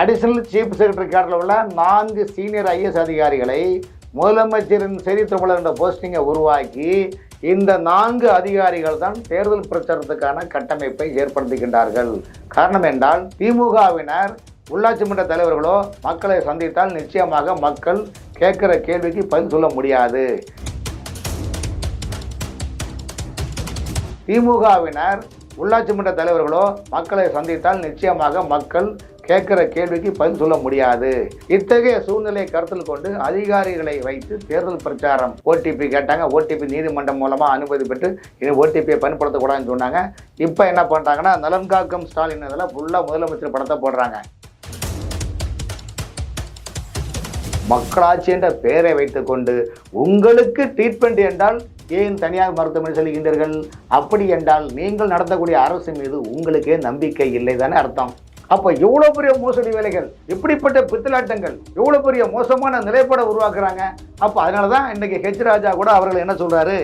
Additional chief secretary கேடரில் உள்ள நான்கு senior IS அதிகாரிகளை முதலமைச்சரின் செய்தி தொடர்பாளர் என்ற போஸ்டிங்கை உருவாக்கி இந்த நான்கு அதிகாரிகள் தான் தேர்தல் பிரச்சாரத்துக்கான கட்டமைப்பை ஏற்படுத்துகின்றார்கள். காரணம் என்றால் திமுகவினர் உள்ளாட்சி மன்ற தலைவர்களோ மக்களை சந்தித்தால் நிச்சயமாக மக்கள் கேட்குற கேள்விக்கு பதில் சொல்ல முடியாது. திமுகவினர் உள்ளாட்சி மன்ற தலைவர்களோ மக்களை சந்தித்தால் நிச்சயமாக மக்கள் கேட்கிற கேள்விக்கு பதில் சொல்ல முடியாது. இத்தகைய சூழ்நிலையை கருத்தில் கொண்டு அதிகாரிகளை வைத்து தேர்தல் பிரச்சாரம் ஓடிபி கேட்டாங்க. ஓடிபி நீதிமன்றம் மூலமாக அனுமதி பெற்று இனி ஓடிபியை பயன்படுத்தக்கூடாதுன்னு சொன்னாங்க. இப்போ என்ன பண்ணுறாங்கன்னா நலன் காக்கும் ஸ்டாலின் இதில் ஃபுல்லாக முதலமைச்சர் படத்தை போடுறாங்க. மக்களாட்சி என்ற பெயரை வைத்துக்கொண்டு உங்களுக்கு ட்ரீட்மெண்ட் என்றால் ஏன் தனியார் மருத்துவமனை செல்கின்றீர்கள்? அப்படி என்றால் நீங்கள் நடத்தக்கூடிய அரசு மீது உங்களுக்கே நம்பிக்கை இல்லை தானே அர்த்தம். அப்போ எவ்வளோ பெரிய மோசடி வேலைகள் இப்படிப்பட்ட பித்தலாட்டங்கள் எவ்வளோ பெரிய மோசமான நிலைப்பாடை உருவாக்குறாங்க? அப்போ அதனால தான் இன்றைக்கி ஹெச் ராஜா கூட அவர்கள் என்ன சொல்கிறாரு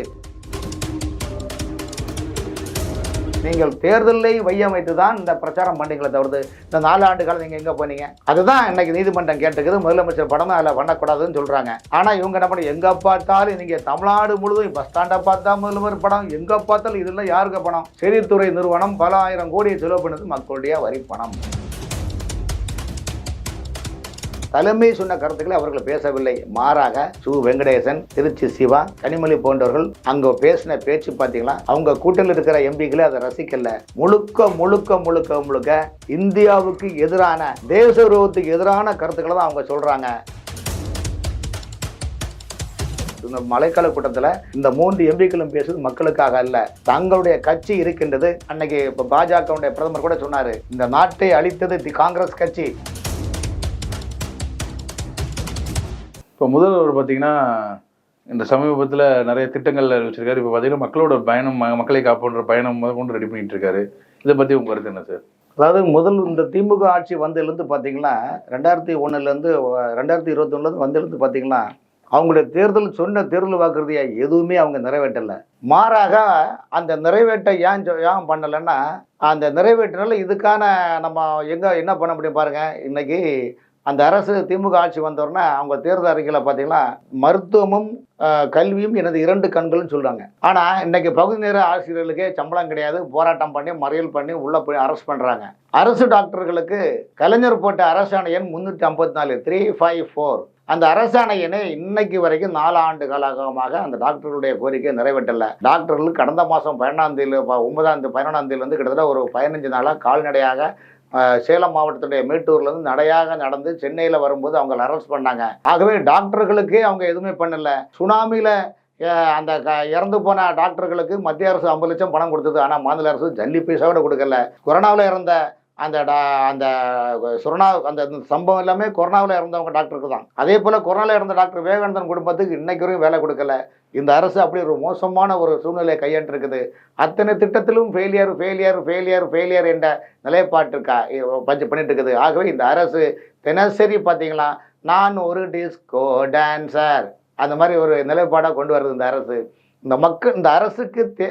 நீங்கள் தேர்தலை வையமைத்து தான் இந்த பிரச்சாரம் பண்ணீங்களே தவிர்த்து இந்த நாலு ஆண்டு காலம் நீங்கள் எங்கே போனீங்க? அதுதான் இன்னைக்கு நீதிமன்றம் கேட்டுக்குது முதலமைச்சர் படம் அதில் பண்ணக்கூடாதுன்னு சொல்கிறாங்க ஆனால் இவங்க என்ன பண்ணி எங்கே பார்த்தாலும் நீங்கள் தமிழ்நாடு முழுதும் பஸ் ஸ்டாண்டை பார்த்தா முதல்வர் படம் எங்கே பார்த்தாலும் இதெல்லாம் யாருக்கு பணம்? செய்தித்துறை நிறுவனம் பல ஆயிரம் கோடியை செலவு பண்ணது மக்களுடைய வரி பணம் தலைமை சொன்ன கருத்துக்களை அவர்கள் பேசவில்லை. மாறாக சு. வெங்கடேசன் திருச்சி சிவா கனிமொழி போன்றவர்கள் அங்க பேசின பேச்சு பார்த்தீங்களா அவங்க கூட்டத்தில் இருக்கிற எம்பிக்களே அதை ரசிக்கல. முழுக்க முழுக்க முழுக்க முழுக்க இந்தியாவுக்கு எதிரான தேச உருவத்துக்கு எதிரான கருத்துக்களை தான் அவங்க சொல்றாங்க. இந்த மழைக்கால கூட்டத்தில் இந்த மூன்று எம்பிக்களும் பேசுவது மக்களுக்காக அல்ல. தங்களுடைய கட்சி இருக்கின்றது. அன்னைக்கு இப்போ பாஜகவுடைய பிரதமர் கூட சொன்னார் இந்த நாட்டை அழித்தது தி காங்கிரஸ் கட்சி. இப்போ முதல்வர் பார்த்தீங்கன்னா இந்த சமீபத்தில் நிறைய திட்டங்கள் வச்சிருக்காரு இப்போ பார்த்தீங்கன்னா மக்களோட பயணம் மக்களை காப்புன்ற பயணம் முதல் கொண்டு ரெடி பண்ணிட்டு இருக்காரு இதை பற்றி உங்கள் கருத்து என்ன சார்? அதாவது முதல் இந்த திமுக ஆட்சி வந்ததுலேருந்து பார்த்தீங்கன்னா ரெண்டாயிரத்தி ஒன்றுலேருந்து ரெண்டாயிரத்தி இருபத்தொன்னுலேருந்து வந்ததுலேருந்து பார்த்தீங்கன்னா அவங்களுடைய தேர்தல் சொன்ன தேர்தல் வாக்குறுதியை எதுவுமே அவங்க நிறைவேற்றலை. மாறாக அந்த நிறைவேற்ற ஏன் சொ- ஏன் பண்ணலைன்னா அந்த நிறைவேற்றினால இதுக்கான நம்ம எங்கே என்ன பண்ண முடியும் பாருங்கள் இன்றைக்கி அந்த அரசு திமுக ஆட்சி வந்தோடனே அவங்க தேர்தல் அறிக்கையில் பார்த்தீங்கன்னா மருத்துவமும் கல்வியும் எனது இரண்டு கண்கள்னு சொல்கிறாங்க ஆனால் இன்றைக்கி பகுதி நேர ஆசிரியர்களுக்கே சம்பளம் கிடையாது போராட்டம் பண்ணி மறியல் பண்ணி உள்ளே போய் அரெஸ்ட் பண்ணுறாங்க அரசு டாக்டர்களுக்கு கலைஞர் போட்ட அரசாணை எண் முந்நூற்றி ஐம்பத்தி நாலு த்ரீ ஃபைவ் ஃபோர் அந்த அரசாணை இன்னைக்கு வரைக்கும் நாலு ஆண்டு காலமாக அந்த டாக்டர்களுடைய கோரிக்கை நிறைவேற்றல. டாக்டர்கள் கடந்த மாதம் பதினொன்றாம் தேதி ஒன்பதாம் தேதி பதினொன்றாம் தேதியிலேருந்து கிட்டத்தட்ட ஒரு பதினஞ்சு நாளாக கால்நடையாக சேலம் மாவட்டத்துடைய மேட்டூர்லேருந்து நடையாக நடந்து சென்னையில் வரும்போது அவங்களை அரெஸ்ட் பண்ணாங்க. ஆகவே டாக்டர்களுக்கே அவங்க எதுவுமே பண்ணலை. சுனாமியில் அந்த க- இறந்து போன டாக்டர்களுக்கு மத்திய அரசு ஐம்பது லட்சம் பணம் கொடுத்தது. ஆனால் மாநில அரசு ஜல்லி பைசாவோட கொடுக்கல. கொரோனாவில் இறந்த அந்த டா அந்த சுரணா அந்த சம்பவம் எல்லாமே கொரோனாவில் இறந்தவங்க டாக்டருக்கு தான் அதே போல் கொரோனாவில் இறந்த டாக்டர் விவேகானந்தன் குடும்பத்துக்கு இன்றைக்கு வரைக்கும் வேலை கொடுக்கல. இந்த அரசு அப்படி ஒரு மோசமான ஒரு சூழ்நிலையை கையாண்டிருக்குது. அத்தனை திட்டத்திலும் ஃபெயிலியர் ஃபெயிலியர் ஃபெயிலியர் ஃபெயிலியர் என்ற நிலைப்பாட்டிற்கா பஞ்சு பண்ணிட்டு இருக்குது ஆகவே இந்த அரசு தினசரி பார்த்தீங்களா நான் ஒரு டிஸ்கோ டான்சர் அந்த மாதிரி ஒரு நிலைப்பாடாக கொண்டு வருது இந்த அரசு. இந்த மக்கள் இந்த அரசுக்கு தே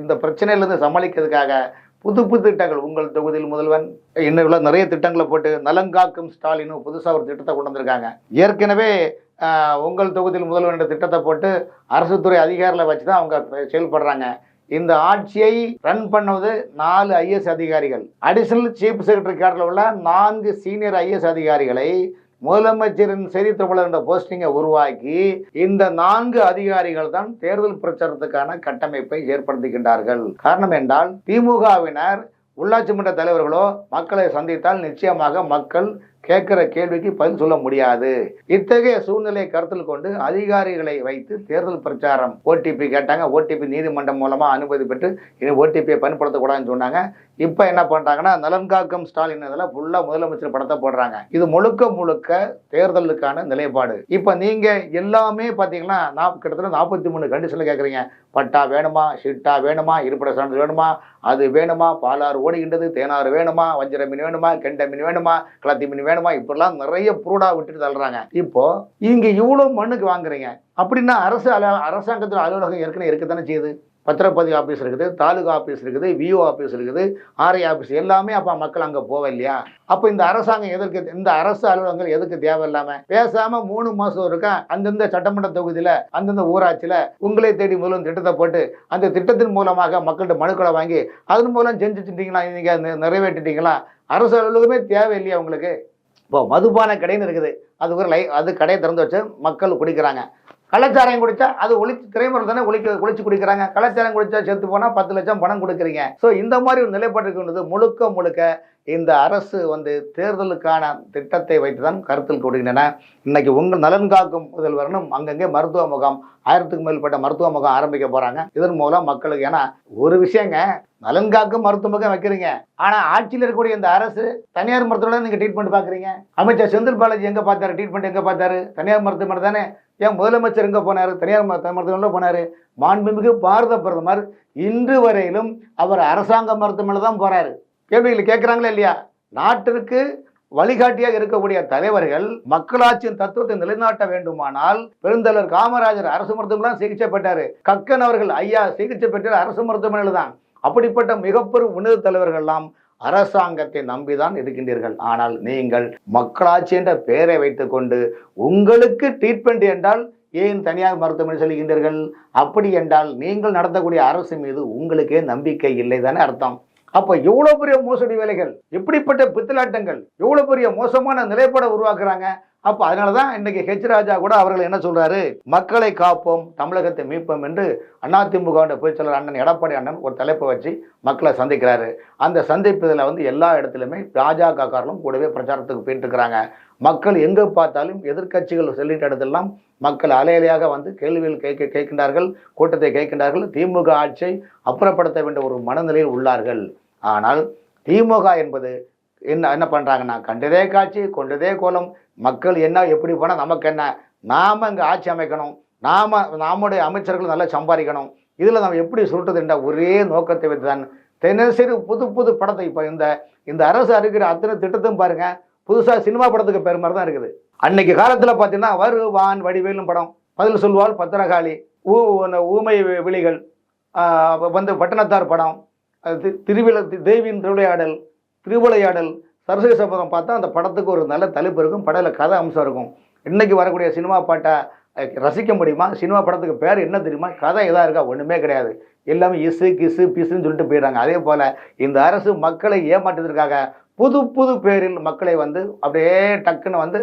இந்த பிரச்சனையிலேருந்து சமாளிக்கிறதுக்காக புது புது திட்டங்கள். உங்கள் தொகுதியில் முதல்வன் இன்னும் நிறைய திட்டங்களை போட்டு நலங்காக்கும் ஸ்டாலின் புதுசாக ஒரு திட்டத்தை கொண்டு வந்திருக்காங்க. ஏற்கனவே உங்கள் தொகுதியில் முதல்வன் என்ற திட்டத்தை போட்டு அரசு துறை அதிகாரிகளை வச்சு தான் அவங்க செயல்படுறாங்க. இந்த ஆட்சியை ரன் பண்ணுவது நாலு ஐஎஸ் அதிகாரிகள். அடிஷனல் சீஃப் செக்ரட்டரி கேடரில் உள்ள நான்கு சீனியர் ஐஎஸ் அதிகாரிகளை முதலமைச்சரின் செய்தி தொடர்பாளர் என்ற போஸ்டிங்கை உருவாக்கி இந்த நான்கு அதிகாரிகள் தான் தேர்தல் பிரச்சாரத்துக்கான கட்டமைப்பை ஏற்படுத்துகின்றார்கள். காரணம் என்றால் திமுகவினர் உள்ளாட்சி மன்ற தலைவர்களோ மக்களை சந்தித்தால் நிச்சயமாக மக்கள் கேட்கிற கேள்விக்கு பதில் சொல்ல முடியாது. இத்தகைய சூழ்நிலையை கருத்தில் கொண்டு அதிகாரிகளை வைத்து தேர்தல் பிரச்சாரம் ஓடிபி கேட்டாங்க. ஓடிபி நீதிமன்றம் மூலமா அனுமதி பெற்று இனி ஓடிபியை பயன்படுத்தக்கூடாதுன்னு சொன்னாங்க. இப்போ என்ன பண்றாங்கன்னா நலன் காக்கும் ஸ்டாலின் இதில் ஃபுல்லாக முதலமைச்சர் படத்தை போடுறாங்க. இது முழுக்க முழுக்க தேர்தலுக்கான நிலைப்பாடு. இப்போ நீங்க எல்லாமே பார்த்தீங்கன்னா நான் கிட்டத்தட்ட நாற்பத்தி மூணு கண்டிஷனில் கேட்குறீங்க பட்டா வேணுமா ஷிட்டா வேணுமா இருப்பிட சான்று வேணுமா அது வேணுமா? பாலாறு ஓடுகின்றது தேனாறு வேணுமா? வஞ்சிர மீன் வேணுமா? கெண்டை மீன் வேணுமா? கிளத்தி மீன் வேணுமா? இப்படிலாம் நிறைய புரூடா விட்டுட்டு தள்ளுறாங்க. இப்போ இங்க இவ்வளோ மண்ணுக்கு வாங்குறீங்க. அப்படின்னா அரசு அல அரசாங்கத்தில் அலுவலகம் ஏற்கனவே இருக்கத்தானே செய்யுது? பத்திரப்பதிவு ஆஃபீஸ் இருக்குது தாலுகா ஆஃபீஸ் இருக்குது விஓ ஆஃபீஸ் இருக்குது ஆர்ஐ ஆஃபீஸ் எல்லாமே அப்போ மக்கள் அங்கே போக இல்லையா அப்போ இந்த அரசாங்கம் எதற்கு இந்த அரசு அலுவலகங்கள் எதுக்கு தேவையில்லாம? பேசாமல் மூணு மாதம் இருக்கா? அந்தந்த சட்டமன்ற தொகுதியில் அந்தந்த ஊராட்சியில் உங்களை தேடி முதலும் திட்டத்தை போட்டு அந்த திட்டத்தின் மூலமாக மக்கள்கிட்ட மனுக்களை வாங்கி அதன் மூலம் செஞ்சுட்டீங்களா? நீங்கள் நிறைவேற்றிட்டீங்களா? அரசு அலுவலகமே தேவையில்லையா உங்களுக்கு? இப்போ மதுபான கடைன்னு இருக்குது. அது ஒரு லை அது கடையை திறந்து வச்சு மக்கள் குடிக்கிறாங்க. கலாச்சாரம் குடிச்சா அது ஒழிச்சு திரைமரம் தானே ஒழிக்க ஒழிச்சு குடிக்கிறாங்க. கலாச்சாரம் குடிச்சா செத்து போனால் பத்து லட்சம் பணம் கொடுக்குறீங்க. ஸோ இந்த மாதிரி ஒரு நிலைப்பாடு முழுக்க முழுக்க இந்த அரசு வந்து தேர்தலுக்கான திட்டத்தை வைத்து தான் கருத்தில் கொடுக்கின்றன இன்னைக்கு உங்கள் நலன் காக்கும் முதல்வரனும் அங்கங்கே மருத்துவ முகாம் ஆயிரத்துக்கும் மேற்பட்ட மருத்துவ முகாம் ஆரம்பிக்க போறாங்க. இதன் மூலம் மக்களுக்கு ஏன்னா ஒரு விஷயங்க நலன் காக்கும் மருத்துவ முகாம் வைக்கிறீங்க. ஆனா ஆட்சியில் இருக்கக்கூடிய இந்த அரசு தனியார் மருத்துவமனை நீங்க ட்ரீட்மெண்ட் பாக்குறீங்க. அமைச்சர் செந்தில் பாலாஜி எங்க பார்த்தாரு? ட்ரீட்மெண்ட் எங்க பார்த்தாரு? தனியார் மருத்துவமனை தானே ஏன் முதலமைச்சர் எங்கே போனார்? தனியார் மருத்துவமனையில் போனாரு. மாண்புமிகு பாரத பிரதமர் இன்று வரையிலும் அவர் அரசாங்க மருத்துவமனை தான் போகிறார் கேள்விகள் கேட்குறாங்களே இல்லையா? நாட்டிற்கு வழிகாட்டியாக இருக்கக்கூடிய தலைவர்கள் மக்களாட்சியின் தத்துவத்தை நிலைநாட்ட வேண்டுமானால் பெருந்தலைவர் காமராஜர் அரசு மருத்துவமனை சிகிச்சை பெற்றார் கக்கன் அவர்கள் ஐயா சிகிச்சை பெற்றார் அரசு மருத்துவமனையில் தான். அப்படிப்பட்ட மிகப்பெரும் உன்னத தலைவர்கள்லாம் அரசாங்கத்தை நம்பிதான் இருக்கின்றீர்கள். ஆனால் நீங்கள் மக்களாட்சி என்ற பெயரை வைத்துக்கொண்டு உங்களுக்கு ட்ரீட்மெண்ட் என்றால் ஏன் தனியார் மருத்துவமனை சொல்லுகின்றீர்கள் அப்படி என்றால் நீங்கள் நடத்தக்கூடிய அரசு மீது உங்களுக்கே நம்பிக்கை இல்லை தானே அர்த்தம். அப்போ எவ்வளோ பெரிய மோசடி வேலைகள்? எப்படிப்பட்ட பித்தலாட்டங்கள் எவ்வளோ பெரிய மோசமான நிலைப்பாடை உருவாக்குறாங்க? அப்போ அதனால தான் இன்னைக்கு ஹெச் ராஜா கூட அவர்கள் என்ன சொல்றாரு? மக்களை காப்போம் தமிழகத்தை மீட்போம் என்று அதிமுக பொதுச்செயலர் அண்ணன் எடப்பாடி அண்ணன் ஒரு தலைப்பை வச்சு மக்களை சந்திக்கிறாரு. அந்த சந்திப்பதில் வந்து எல்லா இடத்துலையுமே பாஜக காரர்களும் கூடவே பிரச்சாரத்துக்கு போயிட்டு இருக்கிறாங்க மக்கள் எங்கே பார்த்தாலும் எதிர்க்கட்சிகள் சொல்லிட்ட இடத்தெல்லாம் மக்கள் அலையலையாக வந்து கேள்விகள் கேட்க கேட்கின்றார்கள் கூட்டத்தை கேட்கின்றார்கள். திமுக ஆட்சியை அப்புறப்படுத்த வேண்டிய ஒரு மனநிலையில் உள்ளார்கள். ஆனால் திமுக என்பது என்ன என்ன பண்ணுறாங்கன்னா கண்டதே காட்சி கொண்டதே கோலம். மக்கள் என்ன எப்படி போனால் நமக்கு என்ன? நாம் இங்கே ஆட்சி அமைக்கணும். நாம் நம்முடைய அமைச்சர்கள் நல்லா சம்பாதிக்கணும். இதில் நம்ம எப்படி சுருட்டதுன்றா ஒரே நோக்கத்தை வைத்து தான் தினசரி புது புது படத்தை இப்போ இந்த இந்த அரசு அறிக்கிற அத்தனை திட்டத்தையும் பாருங்கள் புதுசாக சினிமா படத்துக்கு பேர் மாதிரி தான் இருக்குது. அன்னைக்கு காலத்தில் பார்த்தீங்கன்னா வருவான் வடிவேலும் படம். பதில் சொல்வாள் பத்திரகாளி. ஊ ஊமை விழிகள். வந்து பட்டணத்தார் படம். தி- திருவிழா தி- தேவியின் திருவிளையாடல். திருவிளையாடல் சரஸ்வதி சபதம் பார்த்தா அந்த படத்துக்கு ஒரு நல்ல தலைப்பு இருக்கும். படத்தில் கதை அம்சம் இருக்கும். இன்றைக்கி வரக்கூடிய சினிமா பாட்டை ரசிக்க முடியுமா? சினிமா படத்துக்கு பேர் என்ன தெரியுமா? கதை எதாக இருக்கா? ஒன்றுமே கிடையாது. எல்லாமே இசு கிசு பிசுன்னு சொல்லிட்டு போயிடுறாங்க. அதே போல் இந்த அரசு மக்களை ஏமாற்றுவதற்காக புது புது பேரில் மக்களை வந்து அப்படியே டக்குன்னு வந்து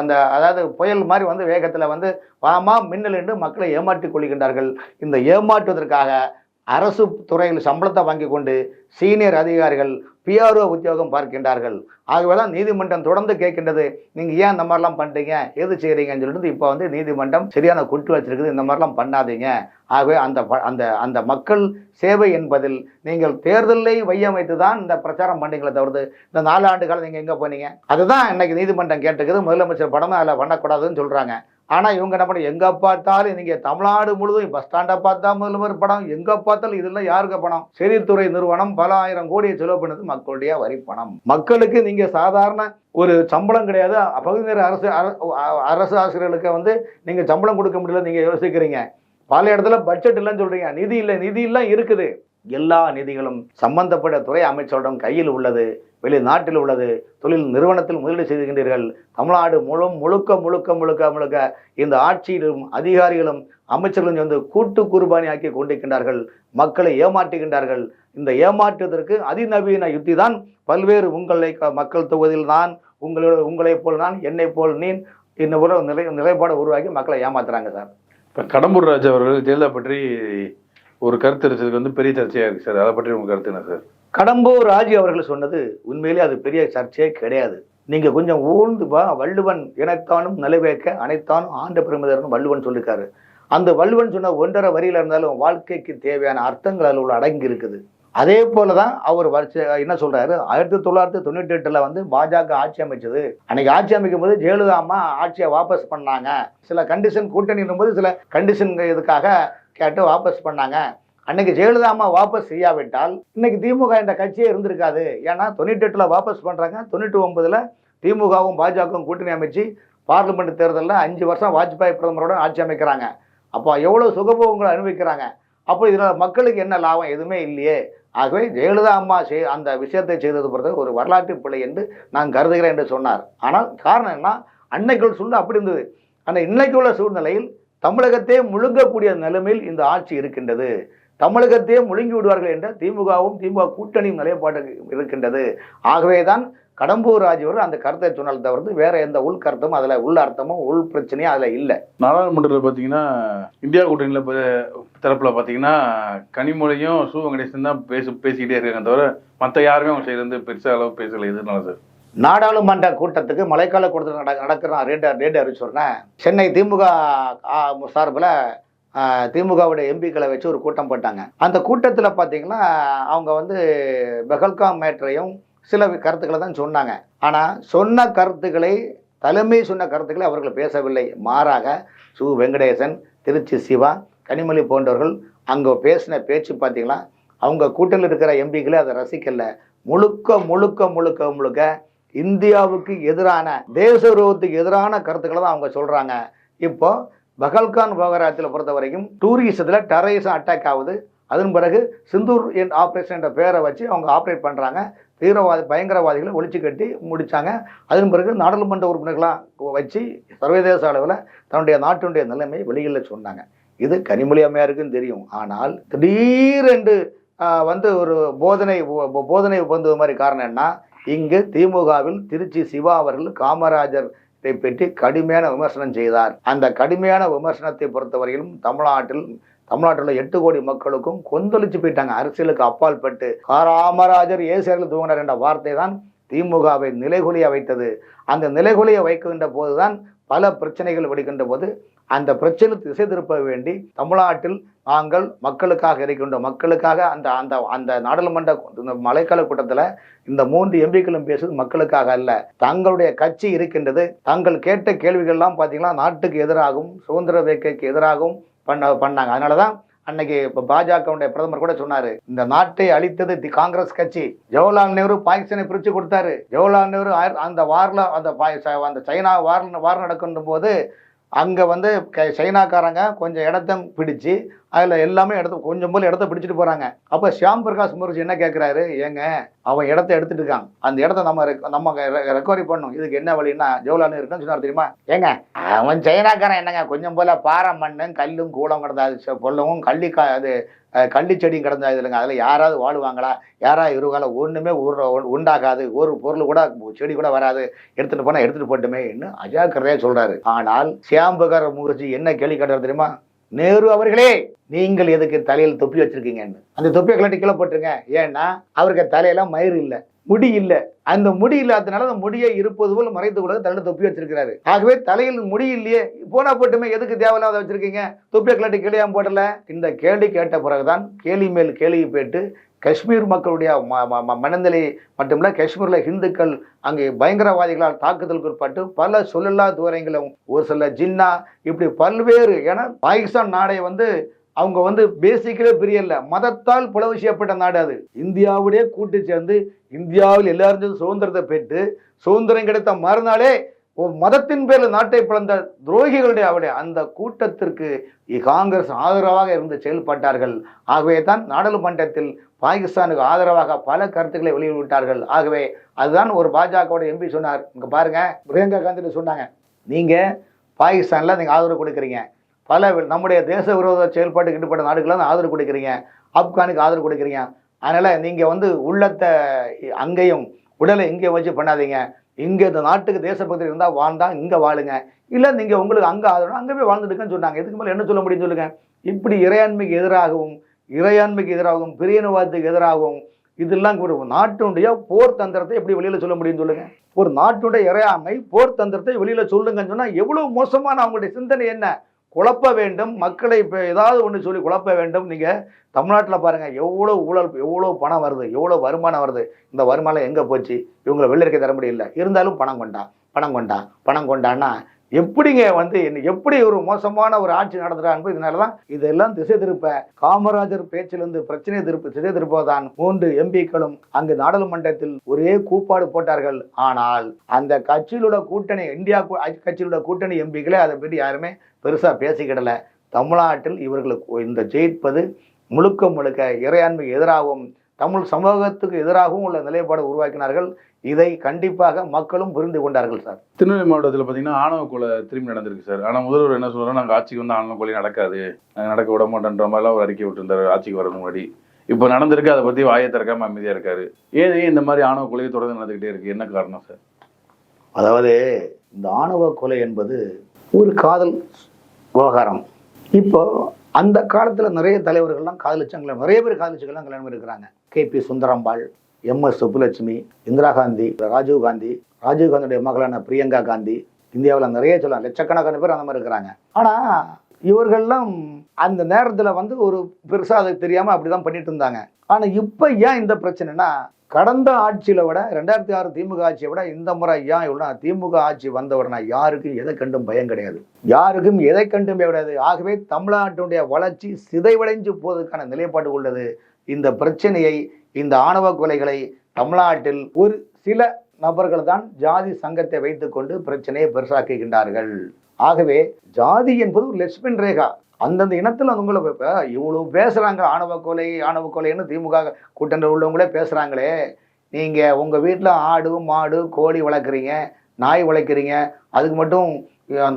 அந்த அதாவது புயல் மாதிரி வந்து வேகத்தில் வந்து வாமா மின்னல் என்று மக்களை ஏமாற்றிக் கொள்கின்றார்கள். இந்த ஏமாற்றுவதற்காக அரசு துறையில் சம்பளத்தை வாங்கி கொண்டு சீனியர் அதிகாரிகள் பிஆர்ஓ உத்தியோகம் பார்க்கின்றார்கள். ஆகவே தான் நீதிமன்றம் தொடர்ந்து கேட்கின்றது நீங்கள் ஏன் இந்த மாதிரிலாம் பண்ணுறீங்க எது செய்கிறீங்கன்னு சொல்லிட்டு இப்போ வந்து நீதிமன்றம் சரியான கொண்டு வச்சிருக்குது இந்த மாதிரிலாம் பண்ணாதீங்க. ஆகவே அந்த ப- அந்த அந்த மக்கள் சேவை என்பதில் நீங்கள் தேர்தலை வையமைத்து தான் இந்த பிரச்சாரம் பண்ணீங்களே தவிர்த்து இந்த நாலு ஆண்டு காலம் நீங்கள் எங்கே போனீங்க? அதுதான் இன்னைக்கு நீதிமன்றம் கேட்டுக்குது முதலமைச்சர் படமும் அதில் பண்ணக்கூடாதுன்னு சொல்கிறாங்க ஆனால் இவங்க என்ன பண்ண எங்கே பார்த்தாலும் நீங்கள் தமிழ்நாடு முழுவதும் பஸ் ஸ்டாண்டை பார்த்தா முதல்வர் படம் எங்கே பார்த்தாலும் இதெல்லாம் யாருக்கு பணம்? செய்தித்துறை நிறுவனம் பல ஆயிரம் கோடியை செலவு பண்ணது மக்களுடைய வரி பணம். மக்களுக்கு நீங்கள் சாதாரண ஒரு சம்பளம் கிடையாது. பகுதி நேர அரசு அரசு ஆசிரியர்களுக்கு வந்து நீங்கள் சம்பளம் கொடுக்க முடியல நீங்கள் யோசிக்கிறீங்க. பல இடத்துல பட்ஜெட் இல்லைன்னு சொல்கிறீங்க நிதி இல்லை நிதி எல்லாம் இருக்குது. எல்லா நிதிகளும் சம்பந்தப்பட்ட துறை அமைச்சரிடம் கையில் உள்ளது வெளிநாட்டில் உள்ளது தொழில் நிறுவனத்தில் முதலீடு செய்துகின்றீர்கள் தமிழ்நாடு முழு முழுக்க முழுக்க முழுக்க முழுக்க இந்த ஆட்சியிலும் அதிகாரிகளும் அமைச்சர்களும் வந்து கூட்டு குர்பானி ஆக்கி கொண்டிருக்கின்றார்கள். மக்களை ஏமாற்றுகின்றார்கள். இந்த ஏமாற்றுவதற்கு அதிநவீன யுத்தி தான் பல்வேறு உங்களை க- மக்கள் தொகுதியில் நான் உங்களோட உங்களைப் போல் நான் என்னை போல் நீ இந்த நிலை நிலைப்பாடு உருவாக்கி மக்களை ஏமாத்துறாங்க சார். இப்போ கடம்பூர் ராஜ் அவர்கள் ஜெயலலிதா பற்றி ஒரு கருத்து தெரிச்சதுக்கு வந்து பெரிய சர்ச்சையாக இருக்குது சார். அதை பற்றி உங்கள் கருத்து என்ன சார்? கடம்பூர் ராஜு அவர்கள் சொன்னது உண்மையிலே அது பெரிய சர்ச்சையே கிடையாது. நீங்க கொஞ்சம் ஊழ்ந்து வா வள்ளுவன் எனத்தானும் நிலைவேக்க அனைத்தானும் ஆண்ட பெருமிதர்னு வள்ளுவன் சொல்லிருக்காரு. அந்த வள்ளுவன் சொன்ன ஒன்றரை வரியில இருந்தாலும் வாழ்க்கைக்கு தேவையான அர்த்தங்கள் அதில் உள்ள அடங்கி இருக்குது அதே போல தான் அவர் வருஷ என்ன சொல்றாரு? ஆயிரத்தி தொள்ளாயிரத்தி தொண்ணூற்றி எட்டுல வந்து பாஜக ஆட்சி அமைச்சது. அன்னைக்கு ஆட்சி அமைக்கும் போது ஜெயலலிதா அம்மா ஆட்சியை வாபஸ் பண்ணாங்க. சில கண்டிஷன் கூட்டணி போது சில கண்டிஷன் இதுக்காக கேட்டு வாபஸ் பண்ணாங்க. அன்னைக்கு ஜெயலலிதா அம்மா வாபஸ் செய்யாவிட்டால் இன்னைக்கு திமுக என்ற கட்சியே இருந்திருக்காது. ஏன்னா தொண்ணூற்றி எட்டில் வாபஸ் பண்ணுறாங்க தொண்ணூற்றி ஒன்பதில் திமுகவும் பாஜகவும் கூட்டணி அமைச்சு பார்லிமெண்ட் தேர்தலில் அஞ்சு வருஷம் வாஜ்பாய் பிரதமரோட ஆட்சி அமைக்கிறாங்க. அப்போ எவ்வளோ சுகபோகங்களை அனுபவிக்கிறாங்க. அப்போ இதில் மக்களுக்கு என்ன லாபம்? எதுவுமே இல்லையே. ஆகவே ஜெயலலிதா அம்மா செய் அந்த விஷயத்தை செய்தது பிறகு ஒரு வரலாற்று பிள்ளை என்று நான் கருதுகிறேன் என்று சொன்னார். ஆனால் காரணம் என்ன? அன்னைக்குள் சூழ்நிலை அப்படி இருந்தது. ஆனால் இன்னைக்கு உள்ள சூழ்நிலையில் தமிழகத்தையே முழுங்கக்கூடிய நிலைமையில் இந்த ஆட்சி இருக்கின்றது. தமிழகத்தையே முழுங்கி விடுவார்கள் என்ற திமுகவும் திமுக கூட்டணியும் நிலைப்பாடு இருக்கின்றது. ஆகவே தான் கடம்பூர் ராஜு அவர்கள் அந்த கருத்தை சொன்னால் தவிர்த்து வேற எந்த உள் கருத்தும் அதில் உள் அர்த்தமும் உள் பிரச்சனையும் அதில் இல்லை. நாடாளுமன்றத்தில் பார்த்தீங்கன்னா இந்தியா கூட்டணியில் தரப்பில் பார்த்தீங்கன்னா கனிமொழியும் சு வெங்கடேசன் தான் பேசு பேசிக்கிட்டே இருக்காங்க தவிர மற்ற யாருமே அவங்க சைடு இருந்து பெருசாக அளவு பேசலை எதுனால சார். நாடாளுமன்ற கூட்டத்துக்கு மழைக்கால கூட்டத்தில் நட நடக்கிற ரேட் ரேட் அறிவிச்சோடனே சென்னை திமுக சார்பில் திமுகவுடைய எம்பிக்களை வச்சு ஒரு கூட்டம் போட்டாங்க. அந்த கூட்டத்தில் பார்த்தீங்கன்னா அவங்க வந்து பெஹல்காம் மேட்டரையும் சில கருத்துக்களை தான் சொன்னாங்க. ஆனால் சொன்ன கருத்துக்களை தலைமை சொன்ன கருத்துக்களை அவர்கள் பேசவில்லை. மாறாக சு. வெங்கடேசன் திருச்சி சிவா கனிமொழி போன்றவர்கள் அங்கே பேசின பேச்சு பார்த்தீங்களா அவங்க கூட்டத்தில் இருக்கிற எம்பிக்களே அதை ரசிக்கல. முழுக்க முழுக்க முழுக்க முழுக்க இந்தியாவுக்கு எதிரான தேச விரோதத்துக்கு எதிரான கருத்துக்களை தான் அவங்க சொல்றாங்க. இப்போ பகல்கான் விவகாரத்தில் பொறுத்த வரைக்கும் டூரிசத்தில் டெரரிசம் அட்டாக் ஆகுது. அதன் பிறகு சிந்தூர் என் ஆப்ரேஷன் என்ற பேரை வச்சு அவங்க ஆப்ரேட் பண்ணுறாங்க தீவிரவாதி பயங்கரவாதிகளை ஒழிச்சு கட்டி முடித்தாங்க அதன் பிறகு நாடாளுமன்ற உறுப்பினர்களாக வச்சு சர்வதேச அளவில் தன்னுடைய நாட்டினுடைய நிலைமை வெளியில் சொன்னாங்க. இது கனிமொழி அம்மையாருக்கும் தெரியும். ஆனால் திடீரென்று வந்து ஒரு போதனை போதனை வந்தது மாதிரி காரணம் என்ன? இங்கு திமுகவில் திருச்சி சிவா அவர்கள் காமராஜர் இதை பற்றி கடுமையான விமர்சனம் செய்தார். அந்த கடுமையான விமர்சனத்தை பொறுத்தவரையிலும் தமிழ்நாட்டில் தமிழ்நாட்டில் உள்ள எட்டு கோடி மக்களுக்கும் கொந்தளிச்சு போயிட்டாங்க. அரசியலுக்கு அப்பால் பட்டு காராமராஜர் ஏசியர்கள் தூங்கினார் என்ற வார்த்தை தான் திமுகவை நிலைகுலிய வைத்தது. அந்த நிலைகுலிய வைக்கின்ற போதுதான் பல பிரச்சனைகள் வெடிக்கின்ற போது அந்த பிரச்சனை திசை திருப்ப வேண்டி தமிழ்நாட்டில் நாங்கள் மக்களுக்காக இருக்கின்ற மக்களுக்காக அந்த அந்த அந்த நாடாளுமன்ற இந்த மழைக்கால கூட்டத்தில் இந்த மூன்று எம்பிக்களும் பேசுவது மக்களுக்காக அல்ல. தங்களுடைய கட்சி இருக்கின்றது. தாங்கள் கேட்ட கேள்விகள்லாம் பார்த்தீங்கன்னா நாட்டுக்கு எதிராகவும் சுதந்திர வேட்கைக்கு எதிராகவும் பண்ண பண்ணாங்க. அதனால தான் அன்னைக்கு இப்போ பாஜகவுடைய பிரதமர் கூட சொன்னாரு இந்த நாட்டை அழித்தது தி காங்கிரஸ் கட்சி. ஜவஹர்லால் நேரு பாகிஸ்தானை பிரிச்சு கொடுத்தாரு. ஜவஹர்லால் நேரு அந்த வாரில் அந்த பா- ச- அந்த சைனா வார் வார் நடக்கின்ற போது அங்கே வந்து க- சைனாக்காரங்க கொஞ்சம் இடத்த பிடிச்சு அதில் எல்லாமே இடத்த கொஞ்சம் போல் இடத்த பிடிச்சிட்டு போகிறாங்க அப்போ ஷியாம் பிரகாஷ் முகர்ஜி என்ன கேட்குறாரு ஏங்க அவன் இடத்த எடுத்துட்டு இருக்கான். அந்த இடத்த நம்ம ரெக்- நம்ம ரெக்கவரி பண்ணும் இதுக்கு என்ன வழின்னா ஜவஹர்லால் இருக்குன்னு சொன்னார் தெரியுமா? ஏங்க அவன் சைனாக்காரன் என்னங்க கொஞ்சம் போல் பாறை மண்ணும் கல்லும் கூடம் கிடந்தா அது செ- கள்ளி கா அது கள்ளி செடியும் கிடந்தா இதுலங்க அதில் யாராவது வாழுவாங்களா யாராவது இருவாங்களா ஒன்றுமே உரு உண்டாகாது. ஒரு பொருள் கூட செடி கூட வராது. எடுத்துகிட்டு போனால் எடுத்துகிட்டு போட்டுமே இன்னும் அஜாக்கிரதையாக சொல்கிறாரு ஆனால் சியாம்பகர் முகர்ஜி என்ன கேள்வி கேட்டார் தெரியுமா? நேரு அவர்களே நீங்கள் எதுக்கு தலையில் தொப்பி வச்சிருக்கீங்கன்னு? அந்த தொப்பியை கலட்டி கீழே போட்டுருங்க. ஏன்னா அவருக்கு தலையில மயிறு இல்லை முடி இல்லை. அந்த முடி இல்லாதனால அந்த முடியை இருப்பது போல் மறைத்து கூட தலையில தொப்பி வச்சிருக்கிறாரு. ஆகவே தலையில் முடி இல்லையே போனா போட்டுமே எதுக்கு தேவையில்லாத வச்சிருக்கீங்க? தொப்பியை கலட்டி கிளியாம போடல? இந்த கேள்வி கேட்ட பிறகுதான் கேலி மேல் கேள்வி போயிட்டு காஷ்மீர் மக்களுடைய ம- ம- மனநிலை மட்டுமில்ல காஷ்மீரில் இந்துக்கள் அங்கே பயங்கரவாதிகளால் தாக்குதலுக்கு உட்பட்டு பல சொல்லலா தூரங்களும் ஒரு சில ஜின்னா இப்படி பல்வேறு ஏன்னா பாகிஸ்தான் நாடை வந்து அவங்க வந்து பேசிக்கலே பிரியல மதத்தால் புலவு செய்யப்பட்ட நாடு அது. இந்தியாவுடைய கூட்டு சேர்ந்து இந்தியாவில் எல்லாரும் சுதந்திரத்தை பெற்று சுதந்திரம் கிடைத்த மறுநாளே மதத்தின் பேரில் நாட்டை பிளந்த துரோகிகளுடைய அவருடைய அந்த கூட்டத்திற்கு காங்கிரஸ் ஆதரவாக இருந்து செயல்பட்டார்கள். ஆகவே தான் நாடாளுமன்றத்தில் பாகிஸ்தானுக்கு ஆதரவாக பல கருத்துக்களை வெளியிட்டார்கள். ஆகவே அதுதான் ஒரு பாஜகவோட எம்பி சொன்னார். இங்கே பாருங்க பிரியங்கா காந்தி சொன்னாங்க. நீங்கள் பாகிஸ்தானில் நீங்கள் ஆதரவு கொடுக்குறீங்க. பல நம்முடைய தேச விரோத செயல்பாட்டுக்கு ஈடுபட்ட நாடுகள்லாம் ஆதரவு கொடுக்குறீங்க. ஆப்கானுக்கு ஆதரவு கொடுக்குறீங்க. அதனால் நீங்கள் வந்து உள்ளத்தை அங்கேயும் உடலை இங்கே வச்சு பண்ணாதீங்க. இங்கே இந்த நாட்டுக்கு தேசபக்தி இருந்தால் வாழ்ந்தா இங்கே வாழுங்க. இல்லை நீங்கள் உங்களுக்கு அங்கே ஆதரவு அங்கே போய் வாழ்ந்துட்டுக்கன்னு சொன்னாங்க இதுக்கு மேலே என்ன சொல்ல முடியும் சொல்லுங்க. இப்படி இறையாண்மைக்கு எதிராகவும் இறையாண்மைக்கு எதிராகவும் பிரியனவாதத்துக்கு எதிராகவும் இதெல்லாம் கூட நாட்டினுடைய போர் தந்திரத்தை எப்படி வெளியில் சொல்ல முடியும் சொல்லுங்க. ஒரு நாட்டுடைய இறையாமை போர் தந்திரத்தை வெளியில் சொல்லுங்கன்னு சொன்னால் எவ்வளோ மோசமான அவங்களுடைய சிந்தனை என்ன? குழப்ப வேண்டும். மக்களை இப்போ ஏதாவது ஒன்று சொல்லி குழப்ப வேண்டும். நீங்கள் தமிழ்நாட்டில் பாருங்கள் எவ்வளோ ஊழல் எவ்வளோ பணம் வருது எவ்வளோ வருமானம் வருது இந்த வருமானம் எங்கே போச்சு? இவங்களை வெளில இருக்க தர முடியல. இருந்தாலும் பணம் கொண்டா பணம் கொண்டா பணம் கொண்டான்னா எப்படிங்க வந்து எப்படி ஒரு மோசமான ஒரு ஆட்சி நடத்துறாங்க இதனால தான் இதெல்லாம் திசை திருப்ப காமராஜர் பேச்சிலிருந்து பிரச்சனை திருப்ப திசை திருப்பதான் மூன்று எம்பிக்களும் அங்கு நாடாளுமன்றத்தில் ஒரே கூப்பாடு போட்டார்கள். ஆனால் அந்த கட்சியிலுள்ள கூட்டணி இந்தியா கூ- கட்சியிலுள்ள கூட்டணி எம்பிக்களே அதை பற்றி யாருமே பெருசாக பேசிக்கிடல. தமிழ்நாட்டில் இவர்களுக்கு இந்த ஜெயிப்பது முழுக்க முழுக்க இறையாண்மைக்கு எதிராகவும் தமிழ் சமூகத்துக்கு எதிராகவும் உள்ள நிலைப்பாடு உருவாக்கினார்கள். இதை கண்டிப்பாக மக்களும் புரிந்து கொண்டார்கள் சார். திருநெல்வேலி மாவட்டத்தில் பார்த்தீங்கன்னா ஆணவ கொலை திரும்பி நடந்திருக்கு சார். ஆனால் முதல்வர் என்ன சொல்றாரு நாங்கள் ஆட்சிக்கு வந்து ஆணவ கொலை நடக்காது. நாங்கள் நடக்க விட மாட்டோன்ற மாதிரிலாம் ஒரு அறிக்கை விட்டுருந்தாரு ஆட்சிக்கு வரதுக்கு முன்னாடி. இப்போ நடந்திருக்கு அதை பற்றி வாயை திறக்காம அமைதியாக இருக்காரு. ஏன் இந்த மாதிரி ஆணவ கொலையை தொடர்ந்து நடந்துக்கிட்டே இருக்கு? என்ன காரணம் சார்? அதாவது இந்த ஆணவ கொலை என்பது ஒரு காதல் விவகாரம். இப்போ அந்த காலத்தில் நிறைய தலைவர்கள்லாம் காதலிச்சாங்களே நிறைய பேர் காதலிச்சுக்கெல்லாம் கல்யாணம் இருக்கிறாங்க K B Sundarambal M S Subbulakshmi Indira Gandhi Rajiv Gandhi Rajiv காந்தியுடைய மகளான பிரியங்கா காந்தி இந்தியாவில் நிறைய சொல்லலாம் லட்சக்கணக்கான பேர் அந்த மாதிரி இருக்கிறாங்க. ஆனால் இவர்கள்லாம் அந்த நேரத்தில் வந்து ஒரு பெருசாக அது தெரியாமல் அப்படி தான் பண்ணிட்டு இருந்தாங்க. ஆனால் இப்போ ஏன் இந்த பிரச்சனைனா கடந்த ஆட்சியில் விட ரெண்டாயிரத்தி ஆறு திமுக ஆட்சியை விட இந்த முறை ஏன் இவ்வளோ திமுக ஆட்சி வந்த உடனே யாருக்கும் எதை கண்டும் பயம் கிடையாது. யாருக்கும் எதை கண்டும் பயம் கிடையாது. ஆகவே தமிழ்நாட்டினுடைய வளர்ச்சி சிதைவடைஞ்சு போவதற்கான நிலைப்பாடு உள்ளது. இந்த பிரச்சனையை இந்த ஆணவ கொலைகளை தமிழ்நாட்டில் ஒரு சில நபர்கள் தான் ஜாதி சங்கத்தை வைத்துக்கொண்டு பிரச்சனையை பெருசாக்குகின்றார்கள். ஆகவே ஜாதி என்பது ஒரு லெஸ்பின் ரேகா. அந்தந்த இனத்தில் உங்களை இப்போ இவ்வளோ பேசுகிறாங்க ஆணவ கொலை ஆணவ கொலைன்னு திமுக கூட்டணி உள்ளவங்களே பேசுகிறாங்களே நீங்கள் உங்கள் வீட்டில் ஆடு மாடு கோழி வளர்க்குறீங்க நாய் வளர்க்குறீங்க. அதுக்கு மட்டும்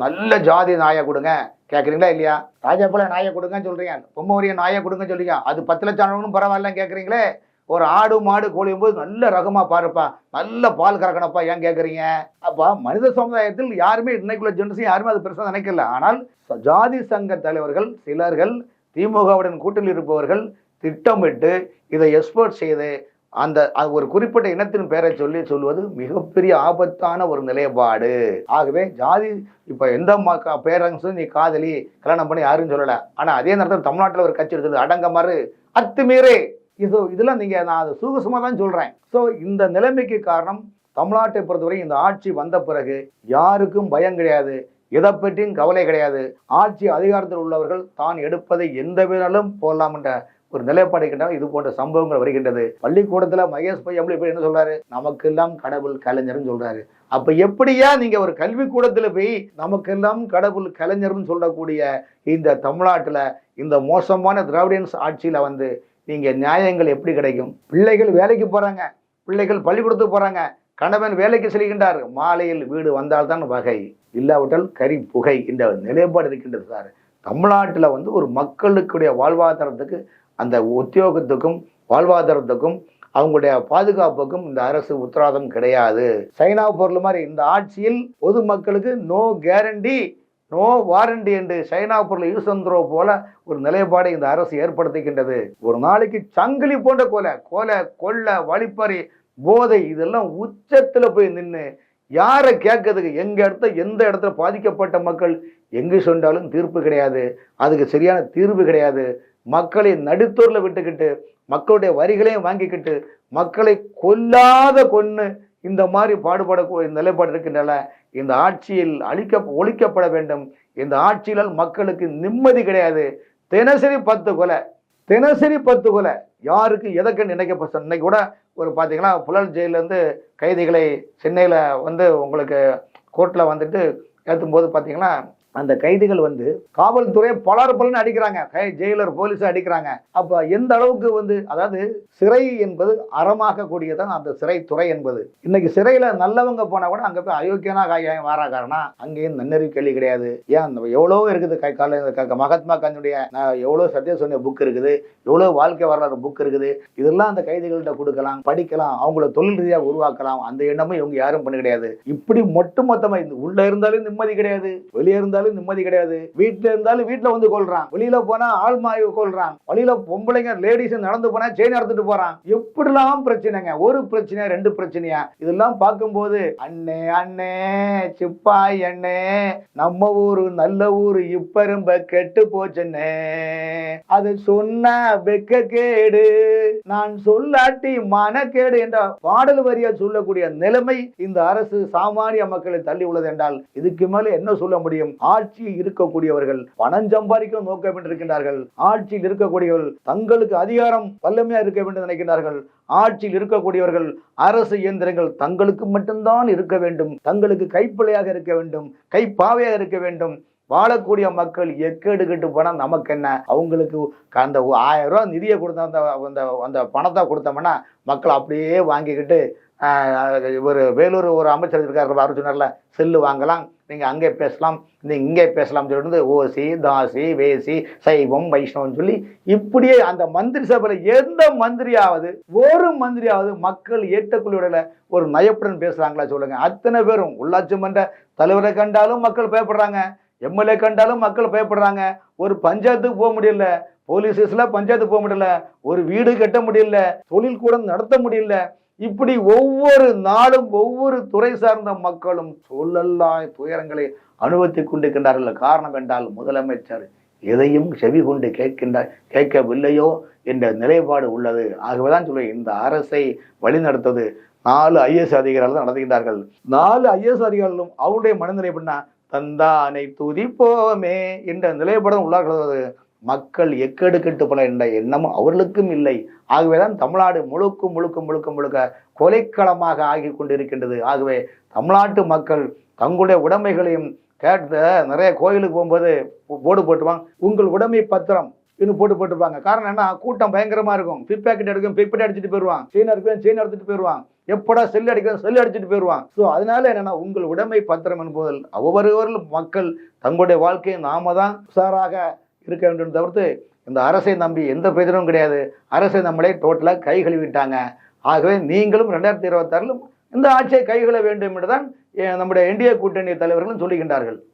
நல்ல ஜாதி நாயை கொடுங்க. கேட்குறீங்களா இல்லையா? ராஜா போல நாயை கொடுங்கன்னு சொல்கிறீங்க பொம்மோரிய நாயை கொடுங்கன்னு சொல்கிறீங்க அது பத்து லட்சம் ஆனவனும் பரவாயில்ல கேட்குறீங்களே ஒரு ஆடு மாடு கோழி போது நல்ல ரகமாக பாருப்பா. நல்ல பால் கறக்கணப்பா ஏன் கேட்குறீங்க அப்போ மனித சமுதாயத்தில் யாருமே இன்னைக்குள்ள ஜென்ரேஷன் யாருமே அது பெருசாக நினைக்கல. ஆனால் ஜாதி சங்க தலைவர்கள் சிலர்கள் திமுகவுடன் கூட்டில் இருப்பவர்கள் திட்டமிட்டு இதை எக்ஸ்போர்ட் செய்து அந்த அது ஒரு குறிப்பிட்ட இனத்தின் பெயரை சொல்லி சொல்வது மிகப்பெரிய ஆபத்தான ஒரு நிலைப்பாடு. ஆகவே ஜாதி இப்போ எந்த ம- பேரரசும் நீ காதலி கல்யாணம் பண்ணி யாரும் சொல்லலை. ஆனால் அதே நேரத்தில் தமிழ்நாட்டில் ஒரு கட்சி எடுத்தது அடங்க மாறு அத்துமீறே. இது இதெல்லாம் நீங்கள் நான் அதை சூகசமாக தான் சொல்கிறேன் ஸோ இந்த நிலைமைக்கு காரணம் தமிழ்நாட்டை பொறுத்தவரை இந்த ஆட்சி வந்த பிறகு யாருக்கும் பயம் கிடையாது. எதை பற்றியும் கவலை கிடையாது. ஆட்சி அதிகாரத்தில் உள்ளவர்கள் தான் எடுப்பதை எந்த வேணாலும் போடலாம் என்ற ஒரு நிலைப்பாடு இருக்கின்றன இது போன்ற சம்பவங்கள் வருகின்றது. பள்ளிக்கூடத்தில் மகேஷ் பையன் எப்படி என்ன சொல்றாரு? நமக்கெல்லாம் கடவுள் கலைஞர்னு சொல்றாரு. அப்ப எப்படியா நீங்க ஒரு கல்விக்கூடத்தில் போய் நமக்கெல்லாம் கடவுள் கலைஞர்னு சொல்லக்கூடிய இந்த தமிழ்நாட்டுல இந்த மோசமான திராவிடியன்ஸ் ஆட்சியில வந்து நீங்க நியாயங்கள் எப்படி கிடைக்கும்? பிள்ளைகள் வேலைக்கு போறாங்க. பிள்ளைகள் பள்ளிக்கூடத்துக்கு போறாங்க. கணவன் வேலைக்கு செல்கின்றார். மாலையில் வீடு வந்தால்தான் வகை. இல்லாவிட்டால் கரி புகை என்ற நிலைப்பாடு இருக்கின்றது சார். தமிழ்நாட்டில் வந்து ஒரு மக்களுக்குடைய வாழ்வாதாரத்துக்கு அந்த உத்தியோகத்துக்கும் வாழ்வாதாரத்துக்கும் அவங்களுடைய பாதுகாப்புக்கும் இந்த அரசு உத்தரவாதம் கிடையாது. சைனா பொருள் மாதிரி இந்த ஆட்சியில் பொதுமக்களுக்கு நோ கேரண்டி நோ வாரண்டி என்று சைனா பொருள் யூசந்திரோ போல ஒரு நிலைப்பாடை இந்த அரசு ஏற்படுத்துகின்றது. ஒரு நாளைக்கு சங்கிலி போன்ற கொலை கொலை கொள்ள வழிப்பறி போதை இதெல்லாம் உச்சத்தில் போய் நின்று யாரை கேட்கறதுக்கு எங்கள் இடத்துல எந்த இடத்துல பாதிக்கப்பட்ட மக்கள் எங்கு சொன்னாலும் தீர்ப்பு கிடையாது. அதுக்கு சரியான தீர்வு கிடையாது. மக்களை நடுத்தூரில் விட்டுக்கிட்டு மக்களுடைய வரிகளையும் வாங்கிக்கிட்டு மக்களை கொல்லாத கொன்று இந்த மாதிரி பாடுபடக்கூடிய நிலைப்பாடு இருக்கின்றன. இந்த ஆட்சியில் அழிக்க ஒழிக்கப்பட வேண்டும். இந்த ஆட்சியிலால் மக்களுக்கு நிம்மதி கிடையாது. தினசரி பத்து கொலை தினசரி பத்து கொலை. யாருக்கு எதற்கு நினைக்கப்பட்ட இன்னைக்கு கூட ஒரு பார்த்தீங்கன்னா புழல் ஜெயிலேருந்து கைதிகளை சென்னையில் வந்து உங்களுக்கு கோர்ட்டில் வந்துட்டு ஏற்றும் போது பார்த்தீங்கன்னா அந்த கைதிகள் வந்து காவல்துறை பலர் பலன்னு அடிக்கிறாங்க. கை ஜெயிலர் போலீஸ் அடிக்கிறாங்க. அப்ப எந்த அளவுக்கு வந்து அதாவது சிறை என்பது அறமாக கூடியதான் அந்த சிறை துறை என்பது. இன்னைக்கு சிறையில நல்லவங்க போனா கூட அங்க போய் அயோக்கியனா காயம் வாராக்காரனா அங்கேயும் நன்னறிவு கேள்வி கிடையாது. ஏன் அந்த எவ்வளோ இருக்குது கை கால க- மகாத்மா காந்தியுடைய நான் எவ்வளோ சத்திய சொன்ன புக் இருக்குது எவ்வளோ வாழ்க்கை வரலாறு புக் இருக்குது. இதெல்லாம் அந்த கைதிகள்கிட்ட கொடுக்கலாம் படிக்கலாம் அவங்கள தொழில் ரீதியாக உருவாக்கலாம். அந்த எண்ணமும் இவங்க யாரும் பண்ண கிடையாது. இப்படி மொட்டு மொத்தமா உள்ள இருந்தாலும் நிம்மதி கிடையாது வெளியே இருந்தாலும் இருந்தாலும் நிம்மதி கிடையாது. வீட்டுல இருந்தாலும் வீட்டுல வந்து கொள்றான் வெளியில போனா ஆள் மாய் கொள்றான் வழியில பொம்பளைங்க லேடிஸ் நடந்து போனா செயின் எடுத்துட்டு போறான். எப்படிலாம் பிரச்சனைங்க? ஒரு பிரச்சனையா ரெண்டு பிரச்சனையா? இதெல்லாம் பார்க்கும்போது அண்ணே அண்ணே சிப்பாய் அண்ணே நம்ம ஊரு நல்ல ஊரு இப்ப ரொம்ப கெட்டு போச்சுன்னே அது சொன்ன வெக்க கேடு. நான் சொல்லாட்டி மனக்கேடு என்ற பாடல் வரியா சொல்லக்கூடிய நிலைமை இந்த அரசு சாமானிய மக்களை தள்ளி உள்ளது என்றால் இதுக்கு மேல என்ன சொல்ல முடியும்? ஆட்சியில் இருக்கக்கூடியவர்கள் பணம் சம்பாதிக்க வேண்டும் இருக்கின்றார்கள் ஆட்சியில் இருக்கக்கூடியவர்கள் தங்களுக்கு அதிகாரம் வல்லமையா இருக்க வேண்டும் நினைக்கின்றார்கள். நினைக்கிறார்கள் ஆட்சியில் இருக்கக்கூடியவர்கள் அரசு இயந்திரங்கள் தங்களுக்கு மட்டும்தான் இருக்க வேண்டும். தங்களுக்கு கைப்பிள்ளையாக இருக்க வேண்டும். கைப்பாவையாக இருக்க வேண்டும். வாழக்கூடிய மக்கள் எக்கேடு கெட்டு போனால் நமக்கு என்ன? அவங்களுக்கு அந்த ஆயிரம் ரூபா நிதியை கொடுத்த அந்த அந்த அந்த பணத்தை கொடுத்தோம்னா மக்கள் அப்படியே வாங்கிக்கிட்டு ஒரு வேலூர் ஒரு அமைச்சர் இருக்கார் அவர் சொன்னார்ல செல்லு வாங்கலாம் நீங்கள் அங்கே பேசலாம் நீங்கள் இங்கே பேசலாம்னு சொல்லிட்டு ஓசி தாசி வேசி சைவம் வைஷ்ணவம் சொல்லி இப்படியே அந்த மந்திரி சபையில் எந்த மந்திரியாவது ஒரு மந்திரியாவது மக்கள் ஏற்றக்குள்ளியோட ஒரு நயப்புடன் பேசுகிறாங்களா சொல்லுங்க. அத்தனை பேரும் உள்ளாட்சி மன்ற தலைவரை கண்டாலும் மக்கள் பயப்படுறாங்க எம்எல்ஏ கண்டாலும் மக்கள் பயப்படுறாங்க ஒரு பஞ்சாயத்துக்கு போக முடியல போலீஸ் பஞ்சாயத்துக்கு போக முடியல ஒரு வீடு கட்ட முடியல தொழில் கூட நடத்த முடியல இப்படி ஒவ்வொரு நாளும் ஒவ்வொரு துறை சார்ந்த மக்களும் சொல்லல்லா துயரங்களை அனுபவித்துக் கொண்டிருக்கின்றார்கள். காரணம் என்றால் முதலமைச்சர் எதையும் செவி கொண்டு கேட்கின்ற கேட்கவில்லையோ என்ற நிலைப்பாடு உள்ளது. ஆகவேதான் சொல்லுவேன் இந்த அரசை வழிநடத்தது நாலு ஐஎஸ் அதிகாரிகள் தான் நடத்துகின்றார்கள். நாலு ஐஎஸ் அதிகாரிகளும் அவருடைய மனநிலை பண்ணா தந்தானை துதிப்போமே என்ற நிலைப்பாடு உள்ளார்கள். மக்கள் எக்கெடுக்கெட்டு கெட்டு போல என்ற எண்ணமும் அவர்களுக்கும் இல்லை. ஆகவேதான் தமிழ்நாடு முழுக்க முழுக்க முழுக்க முழுக்க கொலைக்களமாக ஆகி கொண்டிருக்கின்றது. ஆகவே தமிழ்நாட்டு மக்கள் தங்களுடைய உடைமைகளையும் கேட்டு நிறைய கோயிலுக்கு போகும்போது போர்டு போட்டுவாங்க. உங்கள் உடைமை பத்திரம் இன்னும் போட்டு போட்டுருப்பாங்க. காரணம் என்ன? கூட்டம் பயங்கரமா இருக்கும். பிப்பாக்கெட் எடுக்கும் பிப்பெட் அடிச்சுட்டு போயிடுவான் சீன் எடுக்கும் சீன் எடுத்துட்டு போயிடுவான் எப்படா செல் அடிக்கும் செல் அடிச்சுட்டு போயிடுவான் ஸோ அதனால என்னன்னா உங்கள் உடைமை பத்திரம் என்பதில் ஒவ்வொருவரும் மக்கள் தங்களுடைய வாழ்க்கையை நாம தான் உஷாராக இருக்க வேண்டும் தவிர்த்து இந்த அரசை நம்பி எந்த பிரயோஜனமும் கிடையாது. அரசை நம்மளே டோட்டலாக கை கழுவிட்டாங்க. ஆகவே நீங்களும் ரெண்டாயிரத்தி இருபத்தாறிலும் இந்த ஆட்சியை கைகொள்ள வேண்டும் என்றுதான் நம்முடைய என்டிஏ கூட்டணி தலைவர்களும் சொல்லுகின்றார்கள்.